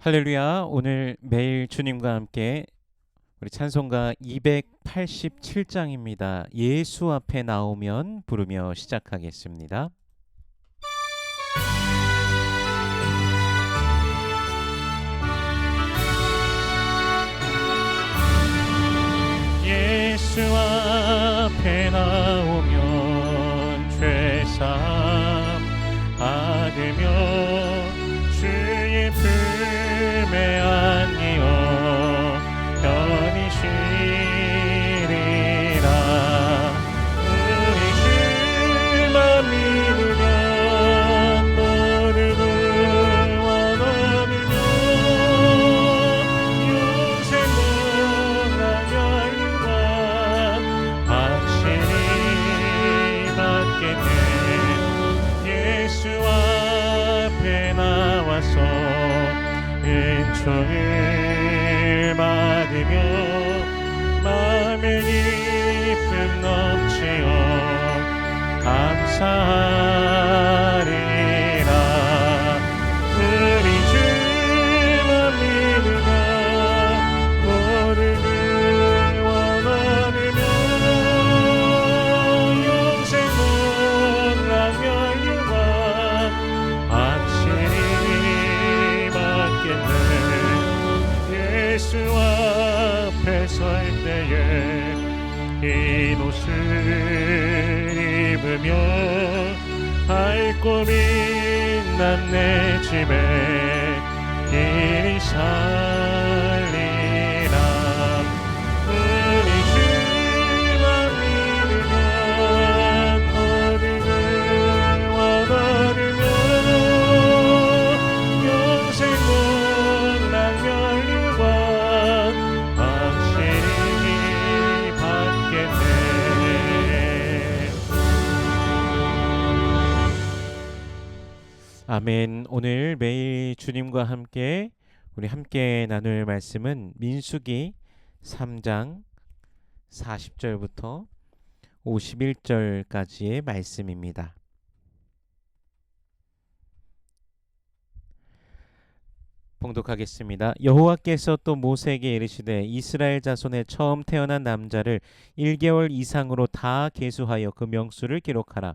할렐루야. 오늘 매일 주님과 함께 우리 찬송가 287장입니다. 예수 앞에 나오면 부르며 시작하겠습니다. 예수 앞에 나오면 죄사 품에 안기어 편히 쉬리라. 우리 주만 믿으면 너를 원하느냐 영생은 나열과 확실히 받겠네 예수 앞에 나와서 은총을 받으며 마음의 기쁨 넘치어 감사하리 흰 옷을 입으며 밝고 빛난 내 집에 이리 살 매일 주님과 함께 우리 함께 나눌 말씀은 민수기 3장 40절부터 51절까지의 말씀입니다. 봉독하겠습니다. 여호와께서 또 모세에게 이르시되 이스라엘 자손의 처음 태어난 남자를 1개월 이상으로 다 계수하여 그 명수를 기록하라.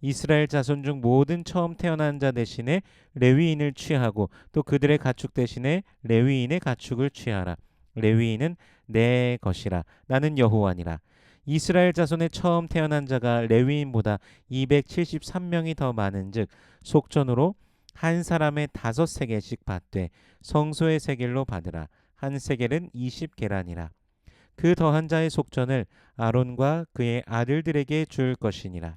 이스라엘 자손 중 모든 처음 태어난 자 대신에 레위인을 취하고 또 그들의 가축 대신에 레위인의 가축을 취하라. 레위인은 내 것이라. 나는 여호와니라. 이스라엘 자손의 처음 태어난 자가 레위인보다 273명이 더 많은즉 속전으로 한 사람의 다섯 세겔씩 받되 성소의 세겔로 받으라. 한 세겔은 20계란이라. 그 더한 자의 속전을 아론과 그의 아들들에게 줄 것이니라.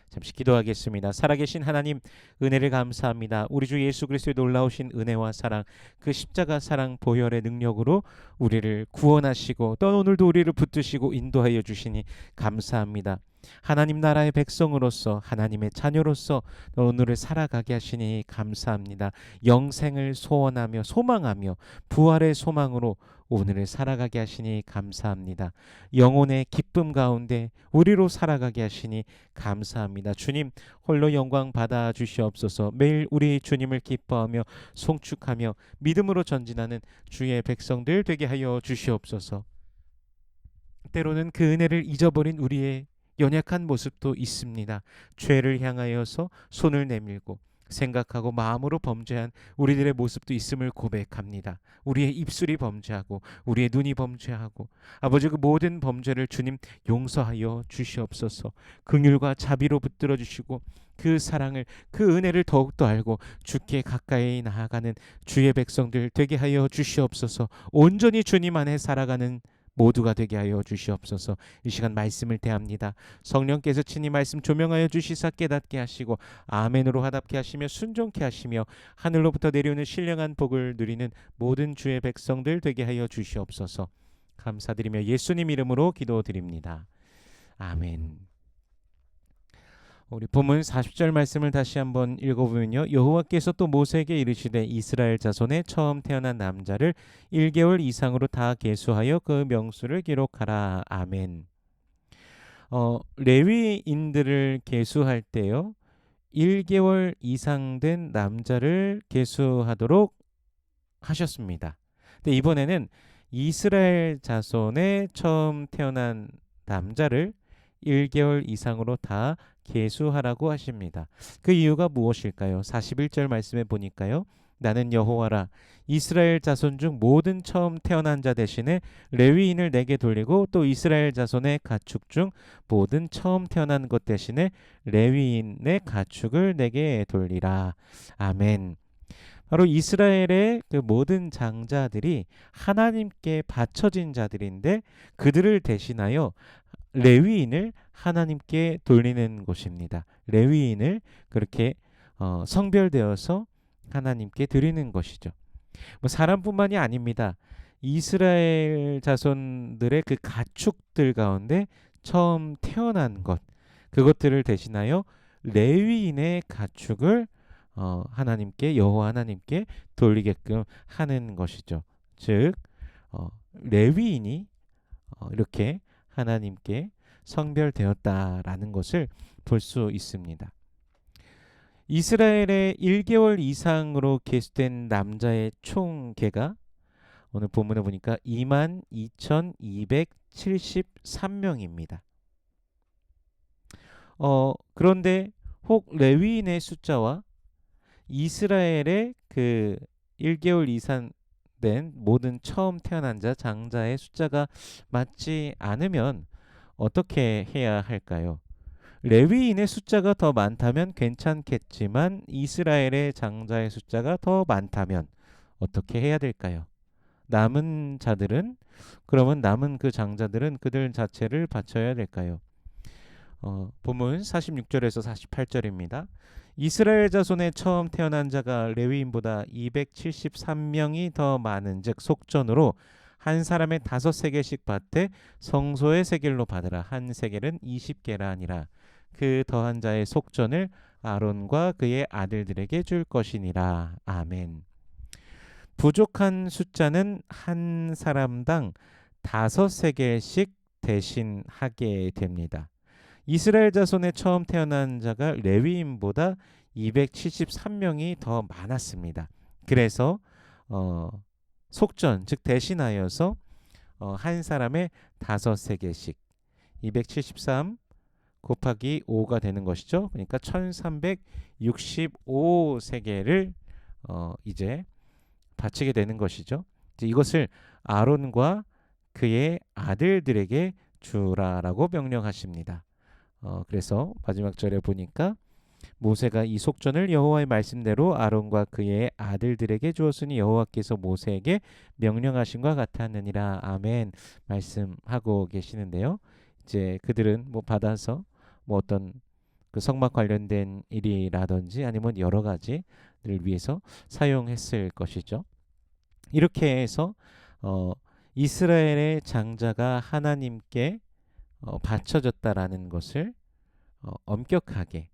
잠시 기도하겠습니다. 살아계신 하나님 은혜를 감사합니다. 우리 주 예수 그리스도의 놀라우신 은혜와 사랑 그 십자가 사랑 보혈의 능력으로 우리를 구원하시고 또 오늘도 우리를 붙드시고 인도하여 주시니 감사합니다. 하나님 나라의 백성으로서 하나님의 자녀로서 오늘을 살아가게 하시니 감사합니다. 영생을 소원하며 소망하며 부활의 소망으로 오늘을 살아가게 하시니 감사합니다. 영혼의 기쁨 가운데 우리로 살아가게 하시니 감사합니다. 주님 홀로 영광 받아 주시옵소서. 매일 우리 주님을 기뻐하며 송축하며 믿음으로 전진하는 주의 백성들 되게 하여 주시옵소서. 때로는 그 은혜를 잊어버린 우리의 연약한 모습도 있습니다. 죄를 향하여서 손을 내밀고 생각하고 마음으로 범죄한 우리들의 모습도 있음을 고백합니다. 우리의 입술이 범죄하고 우리의 눈이 범죄하고 아버지 그 모든 범죄를 주님 용서하여 주시옵소서. 긍휼과 자비로 붙들어 주시고 그 사랑을 그 은혜를 더욱더 알고 주께 가까이 나아가는 주의 백성들 되게 하여 주시옵소서. 온전히 주님 안에 살아가는 모두가 되게 하여 주시옵소서. 이 시간 말씀을 대합니다. 성령께서 친히 말씀 조명하여 주시사 깨닫게 하시고 아멘으로 화답게 하시며 순종케 하시며 하늘로부터 내려오는 신령한 복을 누리는 모든 주의 백성들 되게 하여 주시옵소서. 감사드리며 예수님 이름으로 기도드립니다. 아멘. 우리 본문 40절 말씀을 다시 한번 읽어보면요. 여호와께서 또 모세에게 이르시되 이스라엘 자손의 처음 태어난 남자를 1개월 이상으로 다 계수하여 그 명수를 기록하라. 아멘. 어, 레위인들을 계수할 때요. 1개월 이상 된 남자를 계수하도록 하셨습니다. 근데 이번에는 이스라엘 자손의 처음 태어난 남자를 1개월 이상으로 다 계수하라고 하십니다. 그 이유가 무엇일까요? 41절 말씀에 보니까요. 나는 여호와라 이스라엘 자손 중 모든 처음 태어난 자 대신에 레위인을 내게 돌리고 또 이스라엘 자손의 가축 중 모든 처음 태어난 것 대신에 레위인의 가축을 내게 돌리라. 아멘. 바로 이스라엘의 그 모든 장자들이 하나님께 바쳐진 자들인데 그들을 대신하여 레위인을 하나님께 돌리는 곳입니다. 레위인을 그렇게 어, 성별되어서 하나님께 드리는 것이죠. 뭐 사람뿐만이 아닙니다. 이스라엘 자손들의 그 가축들 가운데 처음 태어난 것 그것들을 대신하여 레위인의 가축을 어, 하나님께 여호와 하나님께 돌리게끔 하는 것이죠. 즉 어, 레위인이 어, 이렇게 하나님께 성별되었다라는 것을 볼 수 있습니다. 이스라엘의 1개월 이상으로 계수된 남자의 총 개가 오늘 본문에 보니까 2만 2,273명입니다. 어, 그런데 혹 레위인의 숫자와 이스라엘의 그 1개월 이상 된 모든 처음 태어난 자 장자의 숫자가 맞지 않으면 어떻게 해야 할까요? 레위인의 숫자가 더 많다면 괜찮겠지만 이스라엘의 장자의 숫자가 더 많다면 어떻게 해야 될까요? 남은 자들은 그러면 남은 그 장자들은 그들 자체를 바쳐야 될까요? 어, 본문 46절에서 48절입니다. 이스라엘 자손의 처음 태어난 자가 레위인보다 273명이 더 많은즉 속전으로 한 사람의 다섯 세겔씩 받되 성소의 세겔로 받으라 한 세겔은 20개라 아니라 그 더한 자의 속전을 아론과 그의 아들들에게 줄 것이니라 아멘. 부족한 숫자는 한 사람당 다섯 세겔씩 대신하게 됩니다. 이스라엘 자손의 처음 태어난 자가 레위인보다 273명이 더 많았습니다. 그래서 어, 속전 즉 대신하여서 어, 한 사람의 다섯 세계씩 273 곱하기 5가 되는 것이죠. 그러니까 1365 세계를 어, 이제 바치게 되는 것이죠. 이것을 아론과 그의 아들들에게 주라라고 명령하십니다. 어, 그래서 마지막 절에 보니까 모세가 이 속전을 여호와의 말씀대로 아론과 그의 아들들에게 주었으니 여호와께서 모세에게 명령하신 것 같았느니라 아멘 말씀하고 계시는데요. 이제 그들은 뭐 받아서 뭐 어떤 그 성막 관련된 일이라든지 아니면 여러 가지를 위해서 사용했을 것이죠. 이렇게 해서 어, 이스라엘의 장자가 하나님께 어, 바쳐졌다라는 것을 어, 엄격하게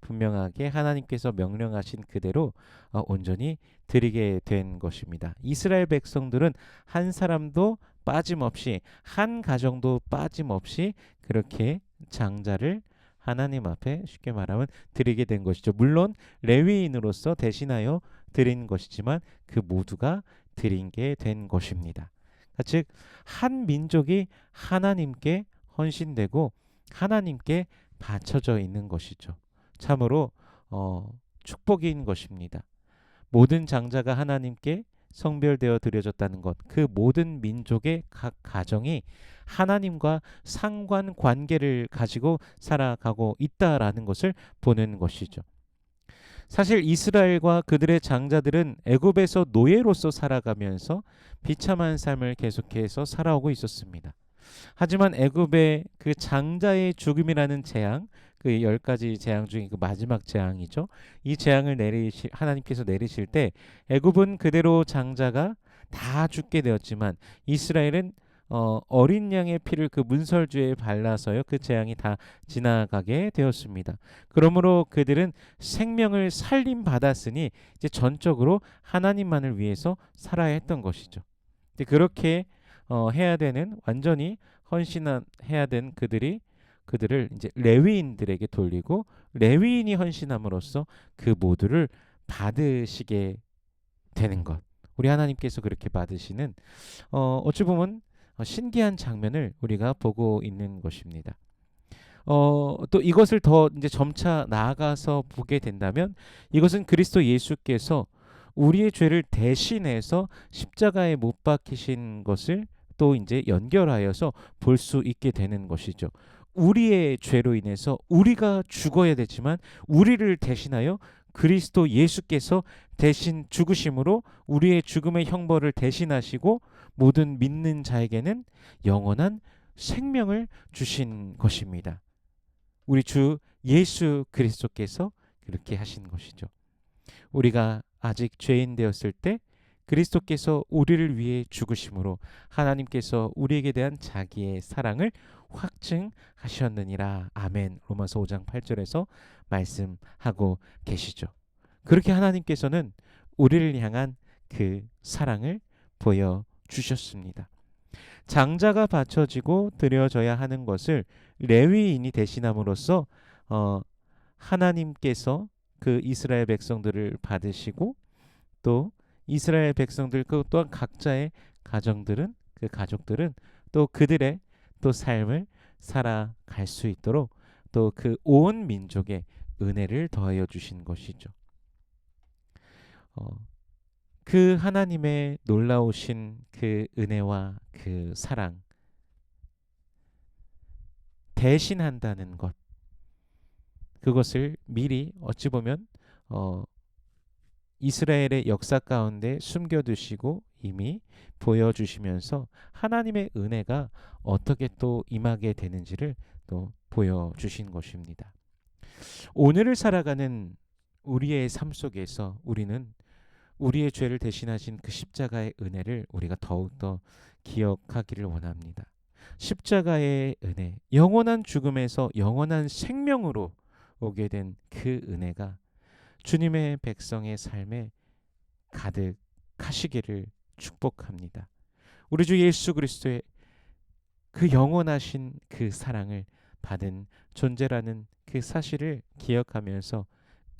분명하게 하나님께서 명령하신 그대로 어, 온전히 드리게 된 것입니다. 이스라엘 백성들은 한 사람도 빠짐없이 한 가정도 빠짐없이 그렇게 장자를 하나님 앞에 쉽게 말하면 드리게 된 것이죠. 물론 레위인으로서 대신하여 드린 것이지만 그 모두가 드린 게 된 것입니다. 즉 한 민족이 하나님께 헌신되고 하나님께 바쳐져 있는 것이죠. 참으로 어, 축복인 것입니다. 모든 장자가 하나님께 성별되어 드려졌다는 것, 그 모든 민족의 각 가정이 하나님과 상관 관계를 가지고 살아가고 있다라는 것을 보는 것이죠. 사실 이스라엘과 그들의 장자들은 애굽에서 노예로서 살아가면서 비참한 삶을 계속해서 살아오고 있었습니다. 하지만 애굽의 그 장자의 죽음이라는 재앙, 그 열 가지 재앙 중에 그 마지막 재앙이죠. 이 재앙을 내리시 하나님께서 내리실 때 애굽은 그대로 장자가 다 죽게 되었지만 이스라엘은 어, 어린 양의 피를 그 문설주에 발라서요 그 재앙이 다 지나가게 되었습니다. 그러므로 그들은 생명을 살림 받았으니 이제 전적으로 하나님만을 위해서 살아야 했던 것이죠. 그렇게 어, 해야 되는 완전히 헌신해야 된 그들이 그들을 이제 레위인들에게 돌리고 레위인이 헌신함으로써 그 모두를 받으시게 되는 것. 우리 하나님께서 그렇게 받으시는 어, 어찌 보면 신기한 장면을 우리가 보고 있는 것입니다. 어, 또 이것을 더 이제 점차 나아가서 보게 된다면 이것은 그리스도 예수께서 우리의 죄를 대신해서 십자가에 못 박히신 것을 또 이제 연결하여서 볼 수 있게 되는 것이죠. 우리의 죄로 인해서 우리가 죽어야 되지만 우리를 대신하여 그리스도 예수께서 대신 죽으심으로 우리의 죽음의 형벌을 대신하시고 모든 믿는 자에게는 영원한 생명을 주신 것입니다. 우리 주 예수 그리스도께서 그렇게 하신 것이죠. 우리가 아직 죄인 되었을 때 그리스도께서 우리를 위해 죽으심으로 하나님께서 우리에게 대한 자기의 사랑을 확증하셨느니라. 아멘. 로마서 5장 8절에서 말씀하고 계시죠. 그렇게 하나님께서는 우리를 향한 그 사랑을 보여 주셨습니다. 장자가 바쳐지고 드려져야 하는 것을 레위인이 대신함으로써 어, 하나님께서 그 이스라엘 백성들을 받으시고 또 이스라엘 백성들 그 또한 각자의 가정들은 그 가족들은 또 그들의 또 삶을 살아갈 수 있도록 또 그 온 민족의 은혜를 더하여 주신 것이죠. 어, 그 하나님의 놀라우신 그 은혜와 그 사랑 대신한다는 것 그것을 미리 어찌 보면 어, 이스라엘의 역사 가운데 숨겨두시고 이미 보여주시면서 하나님의 은혜가 어떻게 또 임하게 되는지를 또 보여주신 것입니다. 오늘을 살아가는 우리의 삶 속에서 우리는 우리의 죄를 대신하신 그 십자가의 은혜를 우리가 더욱더 기억하기를 원합니다. 십자가의 은혜, 영원한 죽음에서 영원한 생명으로 오게 된 그 은혜가 주님의 백성의 삶에 가득하시기를 축복합니다. 우리 주 예수 그리스도의 그 영원하신 그 사랑을 받은 존재라는 그 사실을 기억하면서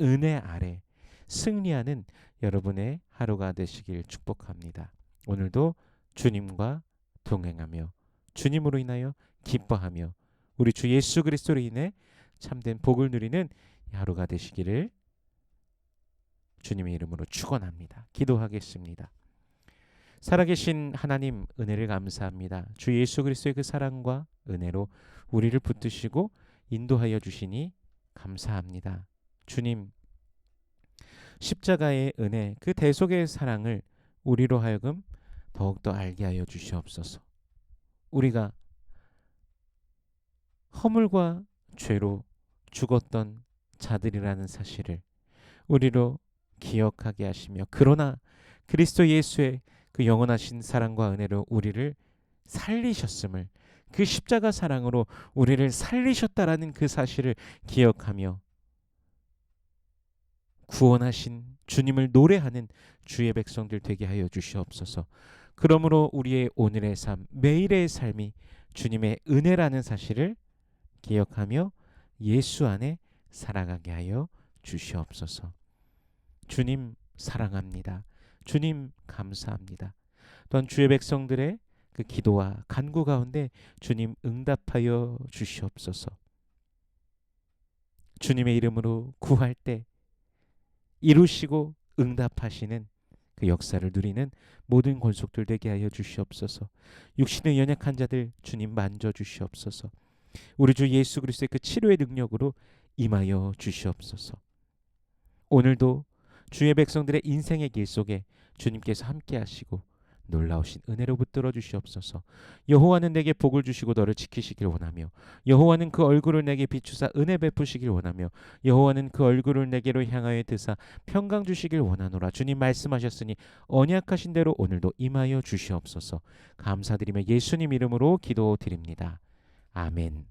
은혜 아래 승리하는 여러분의 하루가 되시길 축복합니다. 오늘도 주님과 동행하며 주님으로 인하여 기뻐하며 우리 주 예수 그리스도로 인해 참된 복을 누리는 하루가 되시기를 주님의 이름으로 축원합니다. 기도하겠습니다. 살아계신 하나님 은혜를 감사합니다. 주 예수 그리스도의 그 사랑과 은혜로 우리를 붙드시고 인도하여 주시니 감사합니다. 주님 십자가의 은혜, 그 대속의 사랑을 우리로 하여금 더욱더 알게 하여 주시옵소서. 우리가 허물과 죄로 죽었던 자들이라는 사실을 우리로 기억하게 하시며 그러나 그리스도 예수의 그 영원하신 사랑과 은혜로 우리를 살리셨음을 그 십자가 사랑으로 우리를 살리셨다라는 그 사실을 기억하며 구원하신 주님을 노래하는 주의 백성들 되게 하여 주시옵소서. 그러므로 우리의 오늘의 삶, 매일의 삶이 주님의 은혜라는 사실을 기억하며 예수 안에 살아가게 하여 주시옵소서. 주님 사랑합니다. 주님 감사합니다. 또한 주의 백성들의 그 기도와 간구 가운데 주님 응답하여 주시옵소서. 주님의 이름으로 구할 때 이루시고 응답하시는 그 역사를 누리는 모든 권속들 되게 하여 주시옵소서. 육신의 연약한 자들 주님 만져 주시옵소서. 우리 주 예수 그리스도의 그 치료의 능력으로 임하여 주시옵소서. 오늘도 주의 백성들의 인생의 길 속에 주님께서 함께 하시고 놀라우신 은혜로 붙들어 주시옵소서. 여호와는 내게 복을 주시고 너를 지키시길 원하며 여호와는 그 얼굴을 내게 비추사 은혜 베푸시길 원하며 여호와는 그 얼굴을 내게로 향하여 드사 평강 주시길 원하노라. 주님 말씀하셨으니 언약하신 대로 오늘도 임하여 주시옵소서. 감사드리며 예수님 이름으로 기도드립니다. 아멘.